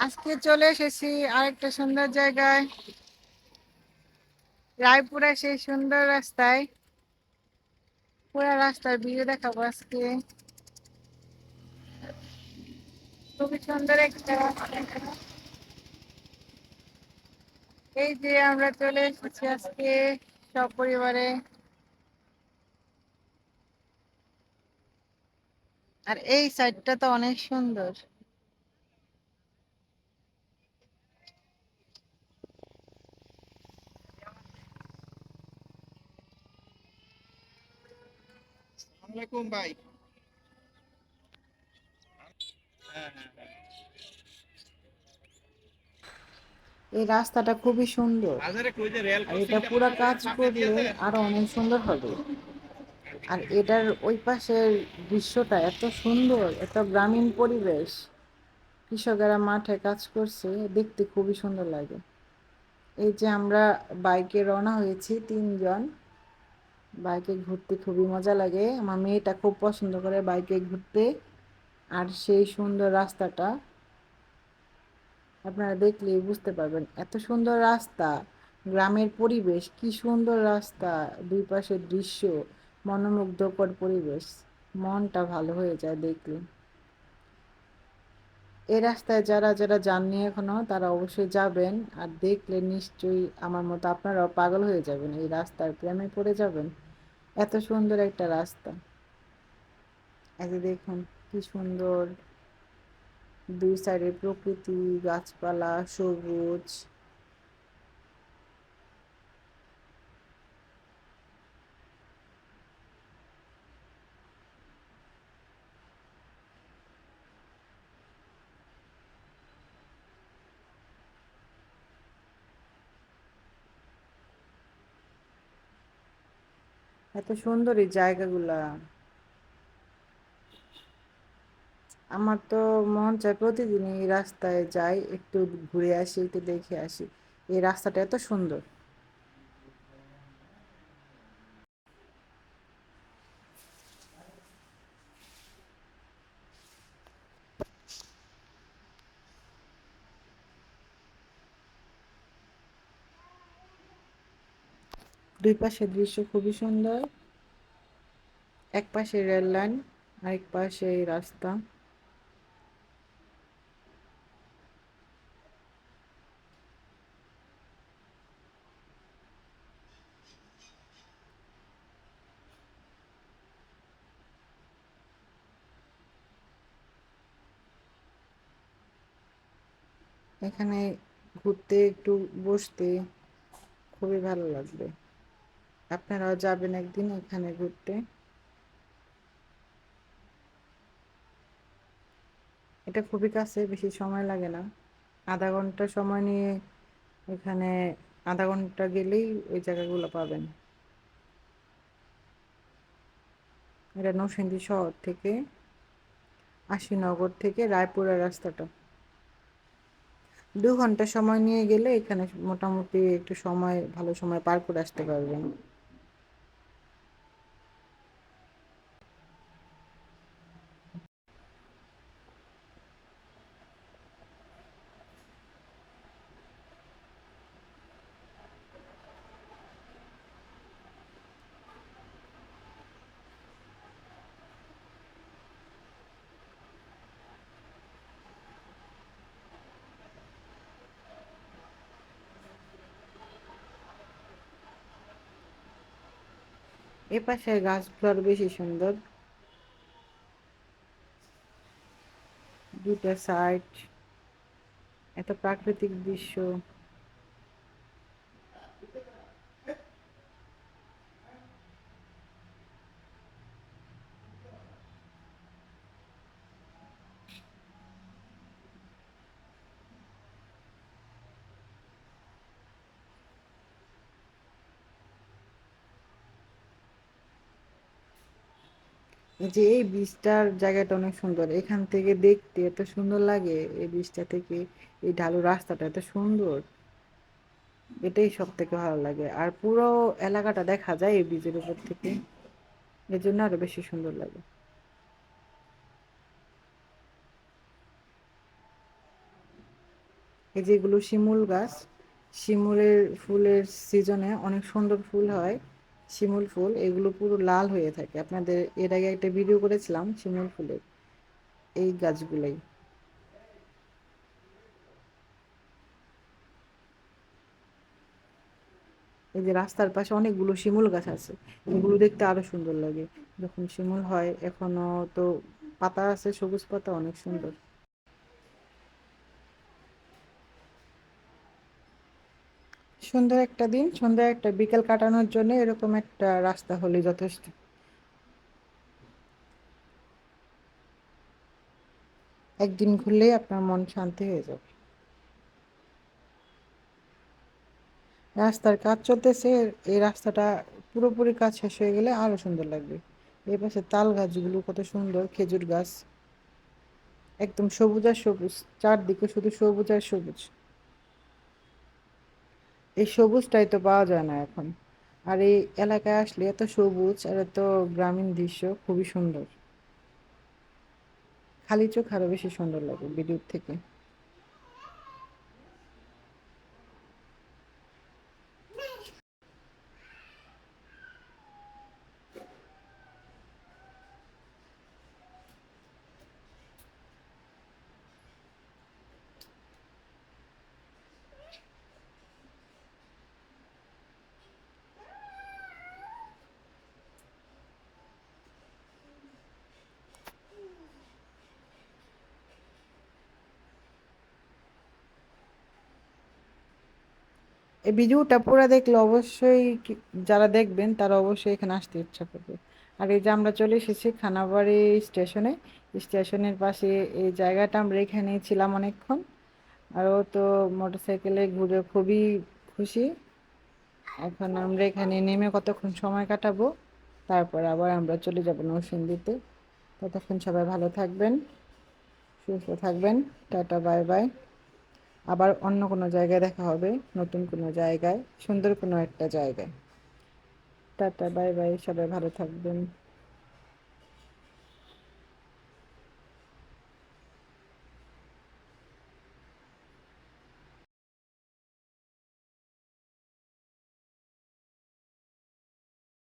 আজকে চলে এসেছি আরেকটা সুন্দর জায়গায়। রায়পুরে সেই সুন্দর রাস্তায়। পুরা রাস্তার ভিউ দেখাবো আজকে। খুবই সুন্দর একটা এই যে আমরা চলে এসেছি আজকে সব পরিবারে আর এই সাইডটা তো অনেক সুন্দর। আসসালামাইকুম ভাই। এই রাস্তাটা খুবই সুন্দর। আর এটা পুরো কাজ করলে আরও অনেক সুন্দর হবে। আর এটার ওই পাশের দৃশ্যটা এত সুন্দর এত গ্রামীণ পরিবেশ। কৃষকেরা মাঠে কাজ করছে দেখতে খুবই সুন্দর লাগে। এই যে আমরা বাইকে রওনা হয়েছি তিনজন। বাইকে ঘুরতে খুবই মজা লাগে। আমার মেয়েটা খুব পছন্দ করে বাইকে ঘুরতে। আর সেই সুন্দর রাস্তাটা আপনারা দেখলেই বুঝতে পারবেন, এত সুন্দর রাস্তা, গ্রামের পরিবেশ, কি সুন্দর রাস্তা, দুই পাশের দৃশ্য, মনোমুগ্ধকর পরিবেশ, মনটা ভালো হয়ে যায় দেখলে। এ রাস্তায় যারা যারা যাননি এখনও, তারা অবশ্যই যাবেন আর দেখলে নিশ্চয়ই আমার মতো আপনারাও পাগল হয়ে যাবেন, এই রাস্তার প্রেমে পড়ে যাবেন। এত সুন্দর একটা রাস্তা। যে দেখুন কি সুন্দর। দুই সাইডে প্রকৃতি গাছপালা সবুজ। এত সুন্দর এই জায়গাগুলা। আমার তো মন চায় প্রতিদিন এই রাস্তায় যাই, একটু ঘুরে আসি, একটু দেখে আসি। এই রাস্তাটা এত সুন্দর। দুই পাশে দৃশ্য খুবই সুন্দর। এক পাশে রেল লাইন, আরেক পাশে রাস্তা। এখানে ঘুরতে একটু বসতে খুবই ভালো লাগবে। আপনারাও যাবেন একদিন এখানে ঘুরতে। এটা খুবই কাছে, বেশি সময় লাগে না। আধা ঘণ্টা সময় নিয়ে এখানে আধা ঘণ্টা গেলেই ওই জায়গাগুলো পাবেন। এটা নরসিংদী শহর থেকে, আশিনগর থেকে রায়পুরের রাস্তাটা। দু ঘণ্টা সময় নিয়ে গেলে এখানে মোটামুটি একটু সময়, ভালো সময় পার করে আসতে পারবেন। এ পাশে গাছগুলো আরও বেশি সুন্দর। দুটা সাইড এত প্রাকৃতিক দৃশ্য। যে এই বীজটার জায়গাটা অনেক সুন্দর, এখান থেকে দেখতে এত সুন্দর লাগে এই বীজটা থেকে, এই ঢালু রাস্তাটা এত সুন্দর। এটাই সব থেকে ভালো লাগে। আর পুরো এলাকাটা দেখা যায় এই বীজের উপর থেকে। এর জন্য আরও বেশি সুন্দর লাগে। এই যেগুলো শিমুল গাছ, শিমুলের ফুলের সিজনে অনেক সুন্দর ফুল হয়। শিমুল ফুল, এগুলো পুরো লাল হয়ে থাকে। আপনাদের এর আগে একটা ভিডিও করেছিলাম শিমুল ফুলের, এই গাছগুলোই। এই যে রাস্তার পাশে অনেকগুলো শিমুল গাছ আছে, এগুলো দেখতে আরও সুন্দর লাগে। যখন শিমুল হয়, এখনও তো পাতা আছে, সবুজ পাতা, অনেক সুন্দর। সুন্দর একটা দিন সুন্দর একটা বিকেল কাটানোর জন্য এরকম একটা রাস্তা হলে যথেষ্ট। একদিন ঘুরলেই আপনার মন শান্তি হয়ে যাবে। রাস্তার কাজ চলতেছে, এই রাস্তাটা পুরোপুরি কাজ শেষ হয়ে গেলে আরও সুন্দর লাগবে। এই পাশে তাল গাছগুলো কত সুন্দর, খেজুর গাছ। একদম সবুজ আর সবুজ, চারদিকে শুধু সবুজ আর সবুজ। এই সবুজটাই তো পাওয়া যায় না এখন। আর এই এলাকায় আসলে এত সবুজ আর এত গ্রামীণ দৃশ্য খুবই সুন্দর। খালি চোখ আরও বেশি সুন্দর লাগে ভিডিওর থেকে। এই ভিডিওটা পুরো দেখলে অবশ্যই যারা দেখবেন তারা অবশ্যই এখানে আসতে ইচ্ছা করবে। আর এই যে আমরা চলে এসেছি খানাবাড়ি স্টেশনে। স্টেশনের পাশে এই জায়গাটা আমরা এখানে ছিলাম অনেকক্ষণ। আর ও তো মোটরসাইকেলে ঘুরে খুবই খুশি। এখন আমরা এখানে নেমে কতক্ষণ সময় কাটাবো, তারপর আবার আমরা চলে যাব নৌসিন্দিতে ততক্ষণ সবাই ভালো থাকবেন, সুস্থ থাকবেন। Tata, bye bye. আবার অন্য কোনো জায়গায় দেখা হবে, নতুন কোনো জায়গায়, সুন্দর কোনো একটা জায়গায়। টাটা, বাই বাই, সবাই ভালো থাকবেন।